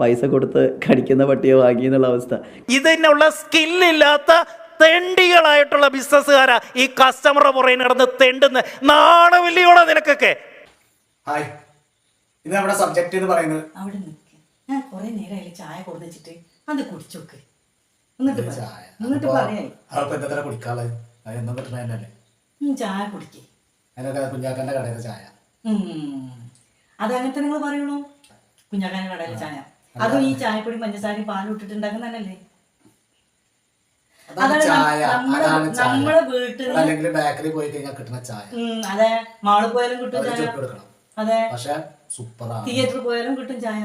പൈസ കൊടുത്ത് കടിക്കുന്ന പട്ടിയെ വാങ്ങി എന്നുള്ള അവസ്ഥ. ഇതിനുള്ള സ്കില്ലില്ലാത്ത തെണ്ടികളായിട്ടുള്ള ബിസിനസ്സുകാരാ ഈ കസ്റ്റമറുടെ പുറകെ നടന്ന് തെണ്ടുന്ന നാണവില്ലിയോടെ നിനക്കൊക്കെ. ഹായ്. ഇത് നമ്മുടെ സബ്ജക്റ്റ് എന്ന് പറയുന്നത്. അവിടെ നിൽക്ക് ഞാൻ കുറെ നേരം അതിൽ ചായ അത് കുടിച്ചോക്ക് എന്നിട്ട് പറ. ചായ. എന്നിട്ട് എന്താ എന്നും കിട്ടണ കുടിക്കേ. അതിനൊക്കെ കടയിലെ ചായ. നിങ്ങൾ പറയുള്ളൂ. കുഞ്ഞാക്കാന കടയിലെ ചായ. അതും ഈ ചായപ്പൊടി പഞ്ചസാരയും പാലും ഇട്ടിട്ടുണ്ടാക്കുന്നല്ലേ തന്നെയല്ലേ? അതാണ് നമ്മളെ- വീട്ടിൽ അല്ലെങ്കിൽ ബേക്കറി പോയി കഴിഞ്ഞാൽ കിട്ടുന്ന ചായ. അതെ. മാളിൽ പോയാലും കിട്ടും ചായ. അതെ. പക്ഷെ സൂപ്പറാണ്. തിയേറ്ററിൽ പോയാലും കിട്ടും ചായ.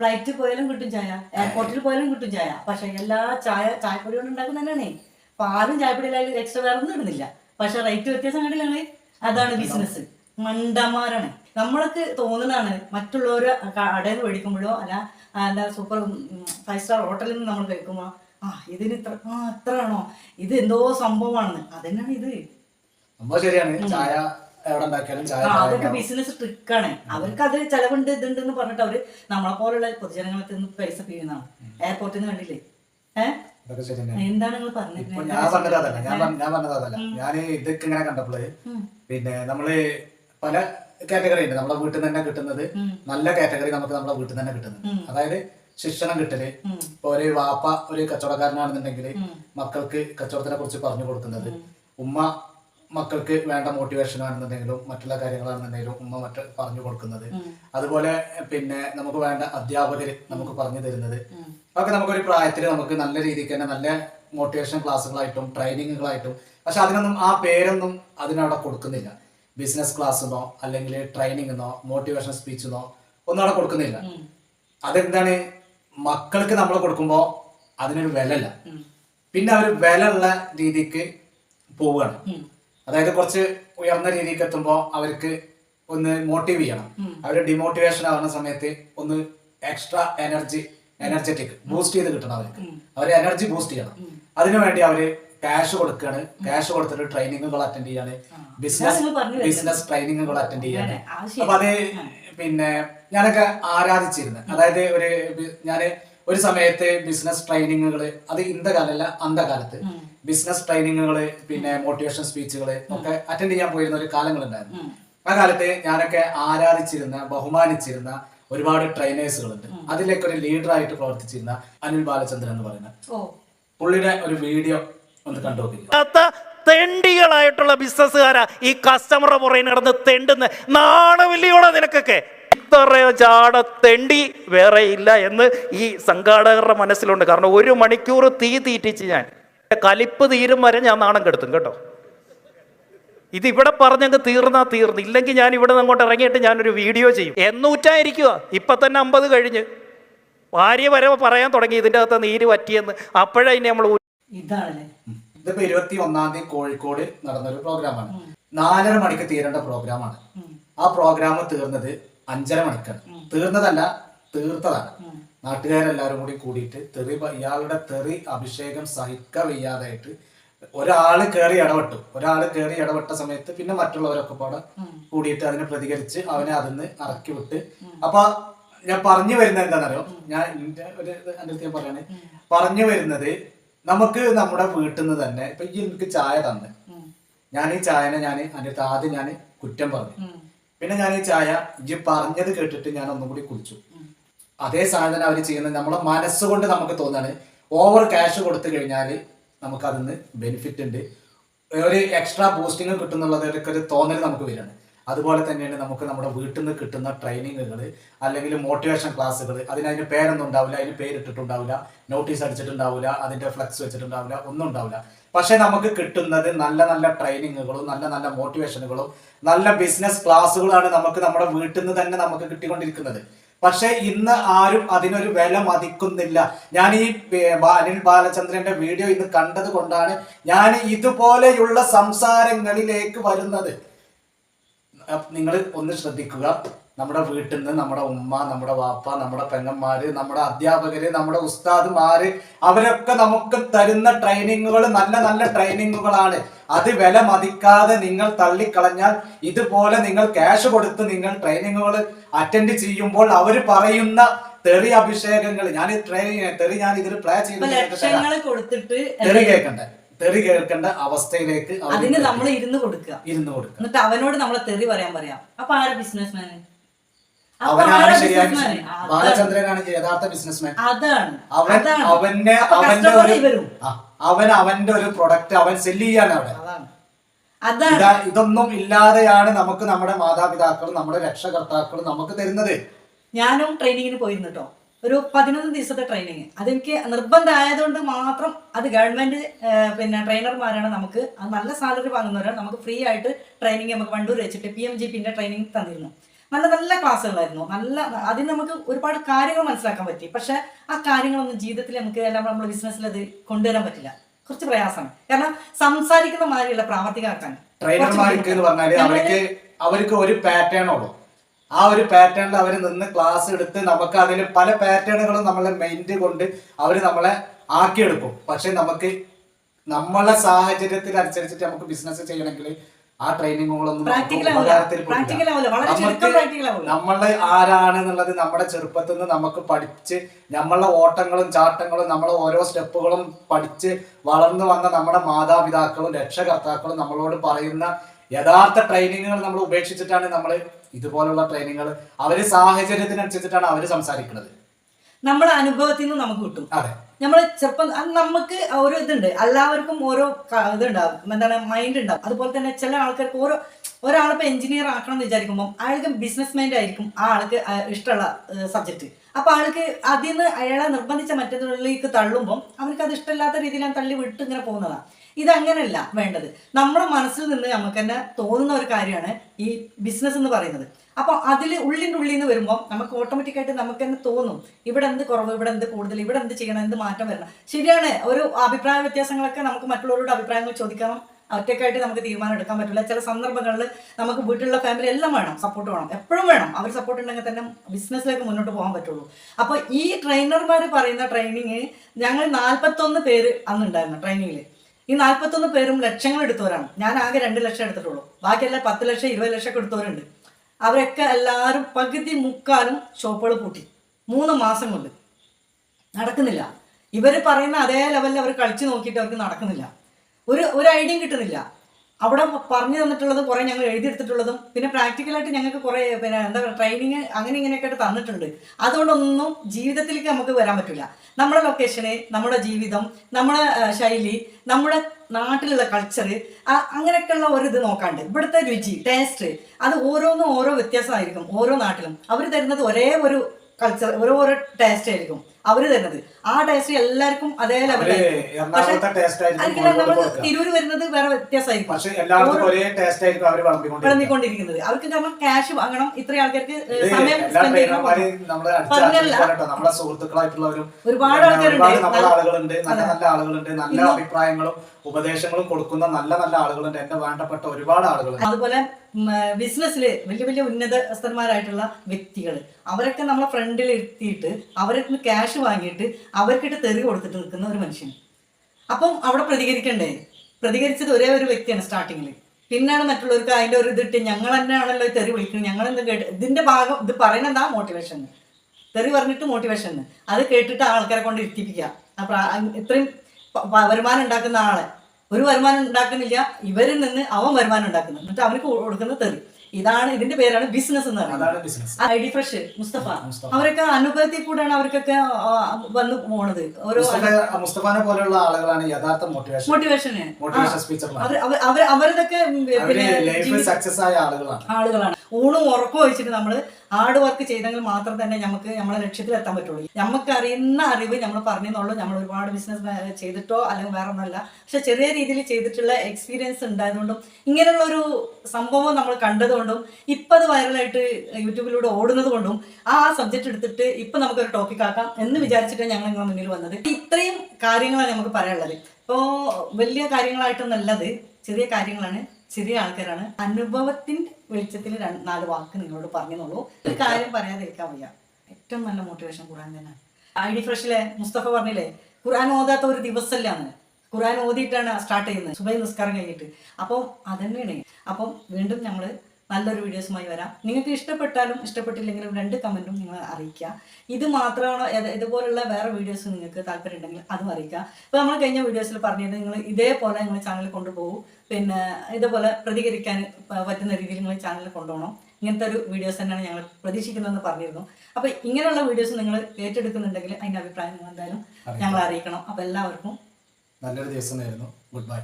ഫ്ലൈറ്റിൽ പോയാലും കിട്ടും ചായ. എയർപോർട്ടിൽ പോയാലും കിട്ടും ചായ. പക്ഷെ എല്ലാ ചായ ചായപ്പൊടി കൊണ്ട് ഉണ്ടാക്കുന്ന തന്നെയാണേ. പാലും ചായപ്പൊടിയിലായാലും എക്സ്ട്രാ വേറെ ഒന്നും ഇടുന്നില്ല. പക്ഷെ റേറ്റ് വ്യത്യാസം കണ്ടില്ലേ അതാണ് ബിസിനസ് മണ്ടന്മാരാണ്. നമ്മൾക്ക് തോന്നുന്നതാണ് മറ്റുള്ളവർ കടയിൽ നിന്ന് മേടിക്കുമ്പോഴോ അല്ല എന്താ സൂപ്പർ ഫൈവ് സ്റ്റാർ ഹോട്ടലിൽ നിന്ന് നമ്മൾ കഴിക്കുമ്പോൾ ആ ഇതിന് ഇത്ര ആ ഇത്ര ആണോ ഇത് എന്തോ സംഭവമാണെന്ന്. അതന്നെയാണ് ഇത്. ശരിയാണ്. ചായ അതൊക്കെ ബിസിനസ് ട്രിക്കാണ് അവർക്ക് അത് ചെലവുണ്ട് ഇതുണ്ട് എന്ന് പറഞ്ഞിട്ട് അവർ നമ്മളെ പോലുള്ള പൊതുജനങ്ങൾക്ക് നിന്ന് പൈസ പിന്നാണ് എയർപോർട്ടിൽ നിന്ന് കണ്ടില്ലേ? ഏഹ് എന്താണ് നിങ്ങൾ പറഞ്ഞത് ഞാൻ പറഞ്ഞത് അതല്ല. ഞാൻ പറഞ്ഞത് അതല്ല. ഞാൻ ഇതൊക്കെ ഇങ്ങനെ കണ്ടപ്പോൾ പിന്നെ നമ്മൾ പല കാറ്റഗറി ഉണ്ട്. നമ്മുടെ വീട്ടിൽ നിന്ന് തന്നെ കിട്ടുന്നത് നല്ല കാറ്റഗറി നമുക്ക് നമ്മുടെ വീട്ടിൽ നിന്ന് തന്നെ കിട്ടുന്നത്. അതായത് ശിക്ഷണം കിട്ടൽ ഇപ്പൊ ഒരു വാപ്പ ഒരു കച്ചവടക്കാരനാണെന്നുണ്ടെങ്കിൽ മക്കൾക്ക് കച്ചവടത്തിനെ കുറിച്ച് പറഞ്ഞു കൊടുക്കുന്നത്. ഉമ്മ മക്കൾക്ക് വേണ്ട മോട്ടിവേഷൻ ആണെന്നുണ്ടെങ്കിലും മറ്റുള്ള കാര്യങ്ങളാണെന്നുണ്ടെങ്കിലും ഉമ്മ മറ്റ് പറഞ്ഞു കൊടുക്കുന്നത്. അതുപോലെ പിന്നെ നമുക്ക് വേണ്ട അധ്യാപകര് നമുക്ക് പറഞ്ഞു തരുന്നത്. അതൊക്കെ നമുക്കൊരു പ്രായത്തിൽ നമുക്ക് നല്ല രീതിക്ക് തന്നെ നല്ല മോട്ടിവേഷൻ ക്ലാസ്സുകളായിട്ടും ട്രെയിനിങ്ങുകളായിട്ടും പക്ഷെ അതിനൊന്നും ആ പേരൊന്നും അതിനവിടെ കൊടുക്കുന്നില്ല. ബിസിനസ് ക്ലാസ് എന്നോ അല്ലെങ്കിൽ ട്രെയിനിങ് എന്നോ മോട്ടിവേഷൻ സ്പീച്ചെന്നോ ഒന്നും അവിടെ കൊടുക്കുന്നില്ല. അതെന്താണ്? മക്കൾക്ക് നമ്മൾ കൊടുക്കുമ്പോൾ അതിനൊരു വിലല്ല പിന്നെ അവർ വില ഉള്ള രീതിക്ക് പോവുകയാണ്. അതായത് കുറച്ച് ഉയർന്ന രീതിക്ക് എത്തുമ്പോൾ അവർക്ക് ഒന്ന് മോട്ടീവ് ചെയ്യണം. അവർ ഡിമോട്ടിവേഷൻ ആവുന്ന സമയത്ത് ഒന്ന് എക്സ്ട്രാ എനർജി എനർജറ്റിക് ബൂസ്റ്റ് ചെയ്ത് കിട്ടണം അവർക്ക്. അവർ എനർജി ബൂസ്റ്റ് ചെയ്യണം. അതിനുവേണ്ടി അവർ ക്യാഷ് കൊടുക്കുകയാണ് ക്യാഷ് കൊടുത്തിട്ട് ട്രെയിനിങ്ങുകൾ അറ്റൻഡ് ചെയ്യാണ്. ബിസിനസ് ബിസിനസ് ട്രെയിനിങ്ങുകൾ അറ്റൻഡ് ചെയ്യാണ്. അപ്പൊ അത് പിന്നെ ഞാനൊക്കെ ആരാധിച്ചിരുന്നു. അതായത് ഒരു ഞാൻ ഒരു സമയത്ത് ബിസിനസ് ട്രെയിനിങ്ങുകൾ അത് ഇന്ത കാലല്ല അന്ത കാലത്ത് ബിസിനസ് ട്രെയിനിങ്ങുകൾ പിന്നെ മോട്ടിവേഷൻ സ്പീച്ചുകൾ ഒക്കെ അറ്റൻഡ് ചെയ്യാൻ പോയിരുന്ന ഒരു കാലങ്ങളുണ്ടായിരുന്നു. ആ കാലത്ത് ഞാനൊക്കെ ആരാധിച്ചിരുന്ന ബഹുമാനിച്ചിരുന്ന ഒരുപാട് ട്രെയിനേഴ്സുകളുണ്ട് അതിലേക്ക് ഒരു ലീഡറായിട്ട് പ്രവർത്തിച്ചിരുന്ന അനിൽ ബാലചന്ദ്രൻ എന്ന് പറയുന്ന. പുള്ളിയുടെ ഒരു വീഡിയോ തെണ്ടികളായിട്ടുള്ള ബിസിനസ്സുകാരാ ഈ കസ്റ്റമറുടെ പുറകെ നടന്ന് തെണ്ടുന്ന. നാണവില്ലിയോടെ നിനക്കൊക്കെ. ഇത്രയോ ചാട തെണ്ടി വേറെ ഇല്ല എന്ന് ഈ സംഘാടകരുടെ മനസ്സിലുണ്ട്. കാരണം ഒരു മണിക്കൂർ തീ തീറ്റിച്ച് ഞാൻ. കലിപ്പ് തീരും വരെ ഞാൻ നാണം കെടുത്തും കേട്ടോ. ഇത് പറഞ്ഞങ്ങ് തീർന്നാ തീർന്നു. ഇല്ലെങ്കിൽ ഞാൻ ഇവിടെ നിന്ന് അങ്ങോട്ട് ഇറങ്ങിയിട്ട് ഞാനൊരു വീഡിയോ ചെയ്യും. എന്നൂറ്റായിരിക്കുക ഇപ്പൊ തന്നെ അമ്പത് കഴിഞ്ഞ്. ഭാര്യ വരെ പറയാൻ തുടങ്ങി. ഇതിന്റെ അകത്ത് നീര് പറ്റിയെന്ന് അപ്പോഴേ ഇനി നമ്മൾ ഇതാണല്ലേ? ഇതിപ്പോ ഇരുപത്തി ഒന്നാം തീയതി കോഴിക്കോട് നടന്നൊരു പ്രോഗ്രാമാണ്. നാലര മണിക്ക് തീരേണ്ട പ്രോഗ്രാമാണ്. ആ പ്രോഗ്രാം തീർന്നത് അഞ്ചര മണിക്കാണ്. തീർന്നതല്ല തീർത്തതാണ്. നാട്ടുകാരെല്ലാരും കൂടി കൂടിയിട്ട് തെറി ഇയാളുടെ തെറി അഭിഷേകം സഹിക്ക വയ്യാതായിട്ട് ഒരാൾ കയറി ഇടപെട്ടു. ഒരാൾ കയറി ഇടപെട്ട സമയത്ത് പിന്നെ മറ്റുള്ളവരൊക്കെ പാടെ കൂടിയിട്ട് അതിനെ പ്രതികരിച്ച് അവനെ അതിന്ന് ഇറക്കി വിട്ട്. അപ്പൊ ഞാൻ പറഞ്ഞു വരുന്നത് എന്താണെന്നറിയോ? ഞാൻ എന്റെ ഒരു അനുഭവം പറയാണ്. പറഞ്ഞു വരുന്നത് നമുക്ക് നമ്മുടെ വീട്ടിൽ നിന്ന് തന്നെ ഇപ്പൊ ഈ എനിക്ക് ചായ തന്ന്. ഞാൻ ഈ ചായനെ ഞാൻ അതിന്റെ ആദ്യം ഞാൻ കുറ്റം പറഞ്ഞു. പിന്നെ ഞാൻ ഈ ചായ ഇജ്ജ് പറഞ്ഞത് കേട്ടിട്ട് ഞാൻ ഒന്നും കൂടി കുടിച്ചു അതേ സാധനം അവർ ചെയ്യുന്നത് നമ്മളെ മനസ്സുകൊണ്ട് നമുക്ക് തോന്നാണ് ഓവർ ക്യാഷ് കൊടുത്തു കഴിഞ്ഞാൽ നമുക്ക് അതിന് ബെനിഫിറ്റ് ഉണ്ട്. ഒരു എക്സ്ട്രാ ബൂസ്റ്റിംഗ് കിട്ടുന്നുള്ളത് ഒരു തോന്നൽ നമുക്ക് വരികയാണ് അതുപോലെ തന്നെയാണ് നമുക്ക് നമ്മുടെ വീട്ടിൽ നിന്ന് കിട്ടുന്ന ട്രെയിനിങ്ങുകൾ അല്ലെങ്കിൽ മോട്ടിവേഷൻ ക്ലാസ്സുകൾ അതിന് അതിന് പേരൊന്നും ഉണ്ടാവില്ല അതിന് പേരിട്ടിട്ടുണ്ടാവില്ല നോട്ടീസ് അടിച്ചിട്ടുണ്ടാവില്ല അതിന്റെ ഫ്ലക്സ് വെച്ചിട്ടുണ്ടാവില്ല ഒന്നും ഉണ്ടാവില്ല. പക്ഷേ നമുക്ക് കിട്ടുന്നത് നല്ല നല്ല ട്രെയിനിങ്ങുകളും നല്ല നല്ല മോട്ടിവേഷനുകളും നല്ല ബിസിനസ് ക്ലാസ്സുകളാണ് നമുക്ക് നമ്മുടെ വീട്ടിൽ നിന്ന് തന്നെ നമുക്ക് കിട്ടിക്കൊണ്ടിരിക്കുന്നത്. പക്ഷേ ഇന്ന് ആരും അതിനൊരു വില മതിക്കുന്നില്ല. ഞാൻ ഈ അനിൽ ബാലചന്ദ്രന്റെ വീഡിയോ ഇന്ന് കണ്ടത് കൊണ്ടാണ് ഞാൻ ഇതുപോലെയുള്ള സംസാരങ്ങളിലേക്ക് വരുന്നത്. നിങ്ങൾ ഒന്ന് ശ്രദ്ധിക്കുക. നമ്മുടെ വീട്ടിൽ നിന്ന് നമ്മുടെ ഉമ്മ നമ്മുടെ വാപ്പ നമ്മുടെ പെങ്ങന്മാര് നമ്മുടെ അധ്യാപകര് നമ്മുടെ ഉസ്താദ്മാര് അവരൊക്കെ നമുക്ക് തരുന്ന ട്രെയിനിങ്ങുകൾ നല്ല നല്ല ട്രെയിനിങ്ങുകളാണ്. അത് വില മതിക്കാതെ നിങ്ങൾ തള്ളിക്കളഞ്ഞാൽ ഇതുപോലെ നിങ്ങൾ ക്യാഷ് കൊടുത്ത് നിങ്ങൾ ട്രെയിനിങ്ങുകൾ അറ്റൻഡ് ചെയ്യുമ്പോൾ അവർ പറയുന്ന തെറി അഭിഷേകങ്ങൾ. ഞാൻ ട്രെയിനിങ് തെറി ഞാൻ ഇതിൽ പ്ലേ ചെയ്ത് തെറി കേൾക്കണ്ട തെറി കേൾക്കേണ്ട അവസ്ഥയിലേക്ക് അതിന് നമ്മൾ ഇരുന്ന് കൊടുക്കുക. ഇരുന്ന് കൊടുക്കുക. എന്നിട്ട് അവനോട് നമ്മളെ തെറി പറയാൻ പറയാം. അപ്പൊ ആരാ ബിസിനസ്മാന് അവനാണ് ബാലചന്ദ്രനാണ് യഥാർത്ഥ ബിസിനസ്മാൻ അതാണ്. അവൻ അവന്റെ ഒരു അവൻ അവന്റെ ഒരു പ്രൊഡക്റ്റ് അവൻ സെല്ല് ചെയ്യാണ് അവിടെ. ഇതൊന്നും ഇല്ലാതെയാണ് നമുക്ക് നമ്മുടെ മാതാപിതാക്കളും നമ്മുടെ രക്ഷകർത്താക്കളും നമുക്ക് തരുന്നത്. ഞാനും ട്രെയിനിങ്ങിന് പോയിരുന്നു കേട്ടോ ഒരു പതിനൊന്ന് ദിവസത്തെ ട്രെയിനിങ് അതെനിക്ക് നിർബന്ധമായതുകൊണ്ട് മാത്രം അത് ഗവൺമെന്റ് പിന്നെ ട്രെയിനർമാരാണ് നമുക്ക് അത് നല്ല സാലറി വാങ്ങുന്നവരാണ്. നമുക്ക് ഫ്രീ ആയിട്ട് ട്രെയിനിങ് നമുക്ക് വണ്ടൂർ വെച്ചിട്ട് പി എം ജി പിന്റെ ട്രെയിനിങ് തന്നിരുന്നു. നല്ല നല്ല ക്ലാസ്സുകളായിരുന്നു നല്ല അതിന് നമുക്ക് ഒരുപാട് കാര്യങ്ങൾ മനസ്സിലാക്കാൻ പറ്റി. പക്ഷെ ആ കാര്യങ്ങളൊന്നും ജീവിതത്തിൽ നമുക്ക് എല്ലാം നമ്മുടെ ബിസിനസ്സിൽ അത് കൊണ്ടുവരാൻ പറ്റില്ല. കുറച്ച് പ്രയാസമാണ്. കാരണം സംസാരിക്കുന്ന മാതിരിയുള്ള പ്രാവർത്തികമാക്കാൻ. ട്രെയിനർമാർക്ക് അവർക്ക് ഒരു പാറ്റേൺ ഉള്ളൂ. ആ ഒരു പാറ്റേണിൽ അവർ നിന്ന് ക്ലാസ് എടുത്ത് നമുക്ക് അതിന് പല പാറ്റേണുകളും നമ്മളെ മൈൻഡ് കൊണ്ട് അവർ നമ്മളെ ആക്കിയെടുക്കും. പക്ഷെ നമുക്ക് നമ്മളെ സാഹചര്യത്തിൽ അനുസരിച്ചിട്ട് നമുക്ക് ബിസിനസ് ചെയ്യണമെങ്കിൽ ആ ട്രെയിനിങ്ങുകളൊന്നും നമ്മളെ ആരാണെന്നുള്ളത് നമ്മുടെ ചെറുപ്പത്തിൽ നിന്ന് നമുക്ക് പഠിച്ച് നമ്മളെ ഓട്ടങ്ങളും ചാട്ടങ്ങളും നമ്മളെ ഓരോ സ്റ്റെപ്പുകളും പഠിച്ച് വളർന്നു വന്ന നമ്മുടെ മാതാപിതാക്കളും രക്ഷകർത്താക്കളും നമ്മളോട് പറയുന്ന യഥാർത്ഥ ട്രെയിനിങ്ങുകൾ നമ്മൾ ഉപേക്ഷിച്ചിട്ടാണ് നമ്മൾ ഇതുപോലുള്ള ട്രെയിനിങ്ങുകൾ അവർ സാഹചര്യത്തിനനുസരിച്ചിട്ടാണ് അവർ സംസാരിക്കുന്നത്. നമ്മുടെ അനുഭവത്തിൽ നിന്ന് നമുക്ക് കിട്ടും. അതെ. നമ്മൾ ചെറുപ്പം നമുക്ക് ഓരോ ഇതുണ്ട്. എല്ലാവർക്കും ഓരോ ഇതുണ്ടാവും. എന്താണ് മൈൻഡ് ഉണ്ടാവും. അതുപോലെ തന്നെ ചില ആൾക്കാർക്ക് ഓരോ ഒരാളിപ്പോ എഞ്ചിനീയർ ആക്കണം എന്ന് വിചാരിക്കുമ്പോൾ അയാൾക്ക് ബിസിനസ് മൈൻഡ് ആയിരിക്കും ആ ആൾക്ക് ഇഷ്ടമുള്ള സബ്ജക്റ്റ് അപ്പൊ ആൾക്ക് അതിൽ നിന്ന് അയാളെ നിർബന്ധിച്ച മറ്റൊന്നിലേക്ക് തള്ളുമ്പോൾ അവർക്ക് അത് ഇഷ്ടമില്ലാത്ത രീതിയിൽ തള്ളി വിട്ട് ഇങ്ങനെ പോകുന്നതാണ് ഇതങ്ങനെയല്ല വേണ്ടത്. നമ്മുടെ മനസ്സിൽ നിന്ന് നമുക്ക് തന്നെ തോന്നുന്ന ഒരു കാര്യമാണ് ഈ ബിസിനസ് എന്ന് പറയുന്നത്. അപ്പൊ അതിൽ ഉള്ളിന്റെ ഉള്ളിൽ നിന്ന് വരുമ്പോൾ നമുക്ക് ഓട്ടോമാറ്റിക്കായിട്ട് നമുക്ക് തന്നെ തോന്നും. ഇവിടെ എന്ത് കുറവ് ഇവിടെ എന്ത് കൂടുതൽ ഇവിടെ എന്ത് ചെയ്യണം എന്ത് മാറ്റം വരണം. ശരിയാണ്. ഒരു അഭിപ്രായ വ്യത്യാസങ്ങളൊക്കെ നമുക്ക് മറ്റുള്ളവരുടെ അഭിപ്രായങ്ങൾ ചോദിക്കണം. ഒറ്റയ്ക്കായിട്ട് നമുക്ക് തീരുമാനം എടുക്കാൻ പറ്റില്ല. ചില സന്ദർഭങ്ങളിൽ നമുക്ക് വീട്ടിലുള്ള ഫാമിലി എല്ലാം വേണം സപ്പോർട്ട് വേണം. എപ്പോഴും വേണം. അവർ സപ്പോർട്ട് ഉണ്ടെങ്കിൽ തന്നെ ബിസിനസ്സിലേക്ക് മുന്നോട്ട് പോകാൻ പറ്റുള്ളൂ. അപ്പോൾ ഈ ട്രെയിനർമാർ പറയുന്ന ട്രെയിനിങ് ഞങ്ങൾ നാൽപ്പത്തൊന്ന് പേര് അന്നുണ്ടായിരുന്നു ട്രെയിനിങ്ങിൽ ഈ നാൽപ്പത്തൊന്ന് പേരും ലക്ഷങ്ങൾ എടുത്തവരാണ്. ഞാൻ ആകെ രണ്ട് ലക്ഷം എടുത്തിട്ടുള്ളൂ. ബാക്കിയെല്ലാം പത്ത് ലക്ഷം ഇരുപത് ലക്ഷം ഒക്കെ എടുത്തവരുണ്ട്. അവരൊക്കെ എല്ലാവരും പകുതി മുക്കാലും ഷോപ്പുകൾ പൂട്ടി. മൂന്ന് മാസം കൊണ്ട്. നടക്കുന്നില്ല. ഇവർ പറയുന്ന അതേ ലെവലിൽ അവർ കളിച്ചു നോക്കിയിട്ട് അവർക്ക് നടക്കുന്നില്ല. ഒരു ഒരു ഐഡിയയും കിട്ടുന്നില്ല. അവിടെ പറഞ്ഞു തന്നിട്ടുള്ളത് കുറേ ഞങ്ങൾ എഴുതിയെടുത്തിട്ടുള്ളതും പിന്നെ പ്രാക്ടിക്കലായിട്ട് ഞങ്ങൾക്ക് കുറേ പിന്നെ എന്താ പറയുക ട്രെയിനിങ് അങ്ങനെ ഇങ്ങനെയൊക്കെ തന്നിട്ടുണ്ട്. അതുകൊണ്ടൊന്നും ജീവിതത്തിലേക്ക് നമുക്ക് വരാൻ പറ്റില്ല. നമ്മുടെ ലൊക്കേഷന് നമ്മുടെ ജീവിതം നമ്മുടെ ശൈലി നമ്മുടെ നാട്ടിലുള്ള കൾച്ചർ അങ്ങനെയൊക്കെയുള്ള ഒരു ഇത് നോക്കാണ്ട്. ഇവിടുത്തെ രുചി ടേസ്റ്റ് അത് ഓരോന്നും ഓരോ വ്യത്യാസമായിരിക്കും ഓരോ നാട്ടിലും. അവർ തരുന്നത് ഒരേ ഒരു കൾച്ചർ ഓരോ ഓരോ ടേസ്റ്റ് ആയിരിക്കും. അവർ തരുന്നത്. ആ ടേസ്റ്റ് എല്ലാവർക്കും അതേ ലെവലായിരിക്കും നമ്മൾ. തിരൂര് വരുന്നത് വേറെ വ്യത്യാസമായിരിക്കും. അവർക്ക് കാരണം ക്യാഷ് വാങ്ങണം. ഇത്രയും ആൾക്കാർക്ക് സമയം ഒരുപാട് ആൾക്കാരുണ്ട്. നല്ല നല്ല ആളുകളുണ്ട്. നല്ല അഭിപ്രായങ്ങളും ഉപദേശങ്ങളും കൊടുക്കുന്ന നല്ല നല്ല ആളുകളുണ്ട്. എന്റെ വേണ്ടപ്പെട്ട ഒരുപാട് ആളുകളുണ്ട്. അതുപോലെ ബിസിനസ്സിൽ വലിയ വലിയ ഉന്നതസ്ഥന്മാരായിട്ടുള്ള വ്യക്തികൾ അവരൊക്കെ നമ്മളെ ഫ്രണ്ടിൽ ഇരുത്തിയിട്ട് അവരൊക്കെ ക്യാഷ് വാങ്ങിയിട്ട് അവർക്കിട്ട് തെറി കൊടുത്തിട്ട് നിൽക്കുന്ന ഒരു മനുഷ്യൻ. അപ്പം അവിടെ പ്രതികരിക്കണ്ടേ? പ്രതികരിച്ചത് ഒരേ ഒരു വ്യക്തിയാണ് സ്റ്റാർട്ടിങ്ങിൽ പിന്നാണ് മറ്റുള്ളവർക്ക് അതിന്റെ ഒരു ഇതിട്ട് ഞങ്ങൾ തന്നെയാണല്ലോ തെറി വിളിക്കുന്നത്. ഞങ്ങൾ എന്ത് കേട്ട് ഇതിന്റെ ഭാഗം ഇത് പറയുന്നതാ മോട്ടിവേഷൻ തെറി പറഞ്ഞിട്ട് മോട്ടിവേഷൻ അത് കേട്ടിട്ട് ആൾക്കാരെ കൊണ്ട് ഇരുത്തിപ്പിക്കുക. അപ്പം ഇത്രയും വരുമാനം ഉണ്ടാക്കുന്ന ആളെ. ഒരു വരുമാനം ഉണ്ടാക്കുന്നില്ല. ഇവരിൽ നിന്ന് അവൻ വരുമാനം ഉണ്ടാക്കുന്നു. എന്നിട്ട് അവർക്ക് കൊടുക്കുന്ന തെറി. ഇതാണ് ഇതിന്റെ പേരാണ് ബിസിനസ് എന്ന് പറയുന്നത്. I D fresh Mustafa. അവരൊക്കെ അനുഭവത്തിൽ കൂടെയാണ് അവർക്കൊക്കെ വന്ന് പോണത്. ഓരോ മുസ്തഫ മുസ്തഫാനെ പോലെയുള്ള ആളുകളാണ് യഥാർത്ഥ മോട്ടിവേഷൻ മോട്ടിവേഷന് അവരതൊക്കെ സക്സസ് ആയ ആളുകളാണ്. ആളുകളാണ്. ഊണും ഉറക്കവും വെച്ചിട്ട് നമ്മൾ ഹാർഡ് വർക്ക് ചെയ്തെങ്കിൽ മാത്രം തന്നെ നമുക്ക് നമ്മളെ ലക്ഷ്യത്തിൽ എത്താൻ പറ്റുള്ളൂ. നമുക്ക് അറിയുന്ന അറിവ് നമ്മൾ പറഞ്ഞെന്നുള്ളൂ. നമ്മൾ ഒരുപാട് ബിസിനസ് ചെയ്തിട്ടോ അല്ലെങ്കിൽ വേറെ ഒന്നല്ല പക്ഷെ ചെറിയ രീതിയിൽ ചെയ്തിട്ടുള്ള എക്സ്പീരിയൻസ് ഉണ്ടായതുകൊണ്ടും ഇങ്ങനെയുള്ള ഒരു സംഭവം നമ്മൾ കണ്ടതുകൊണ്ടും ഇപ്പം അത് വൈറലായിട്ട് യൂട്യൂബിലൂടെ ഓടുന്നത് കൊണ്ടും ആ സബ്ജക്റ്റ് എടുത്തിട്ട് ഇപ്പം നമുക്കൊരു ടോപ്പിക് ആക്കാം എന്ന് വിചാരിച്ചിട്ട് ഞങ്ങൾ നിങ്ങളുടെ മുന്നിൽ വന്നത്. ഇത്രയും കാര്യങ്ങളാണ് നമുക്ക് പറയാനുള്ളത്. ഇപ്പോൾ വലിയ കാര്യങ്ങളായിട്ടൊന്നല്ലത് ചെറിയ കാര്യങ്ങളാണ്. ചെറിയ ആൾക്കാരാണ്. അനുഭവത്തിന്റെ വെളിച്ചത്തിൽ രണ്ട് നാല് വാക്ക് നിങ്ങളോട് പറഞ്ഞെന്നുള്ളൂ. ഒരു കാര്യം പറയാതിരിക്കാൻ വയ്യ. ഏറ്റവും നല്ല മോട്ടിവേഷൻ ഖുറാൻ തന്നെ. ഐ ഡി ഫ്രഷിലെ മുസ്തഫ പറഞ്ഞില്ലേ ഖുറാൻ ഓതാത്ത ഒരു ദിവസമല്ലാണ്. ഖുറാൻ ഓതിയിട്ടാണ് സ്റ്റാർട്ട് ചെയ്യുന്നത്. സുബൈ നിസ്കാരം കഴിഞ്ഞിട്ട്. അപ്പം അതന്നെയാണ്. അപ്പം വീണ്ടും നമ്മൾ നല്ലൊരു വീഡിയോസുമായി വരാം. നിങ്ങൾക്ക് ഇഷ്ടപ്പെട്ടാലും ഇഷ്ടപ്പെട്ടില്ലെങ്കിലും രണ്ട് കമന്റും നിങ്ങൾ അറിയിക്കുക. ഇത് മാത്രമാണോ ഇതുപോലുള്ള വേറെ വീഡിയോസ് നിങ്ങൾക്ക് താല്പര്യം ഉണ്ടെങ്കിൽ അതും അറിയിക്കുക. ഇപ്പോൾ നമ്മൾ കഴിഞ്ഞ വീഡിയോസിൽ പറഞ്ഞത് നിങ്ങൾ ഇതേപോലെ നിങ്ങൾ ചാനൽ കൊണ്ടുപോകും. പിന്നെ ഇതേപോലെ പ്രതികരിക്കാൻ പറ്റുന്ന രീതിയിൽ നിങ്ങൾ ചാനൽ കൊണ്ടുപോകണം. ഇങ്ങനത്തെ ഒരു വീഡിയോസ് തന്നെയാണ് ഞങ്ങൾ പ്രതീക്ഷിക്കുന്നതെന്ന് പറഞ്ഞിരുന്നു. അപ്പോൾ ഇങ്ങനെയുള്ള വീഡിയോസ് നിങ്ങൾ ഏറ്റെടുക്കുന്നുണ്ടെങ്കിൽ അതിന്റെ അഭിപ്രായം നിങ്ങൾ എന്തായാലും ഞങ്ങൾ അറിയിക്കണം. അപ്പോൾ എല്ലാവർക്കും നല്ലൊരു ദിവസം നേരുന്നു. Good bye.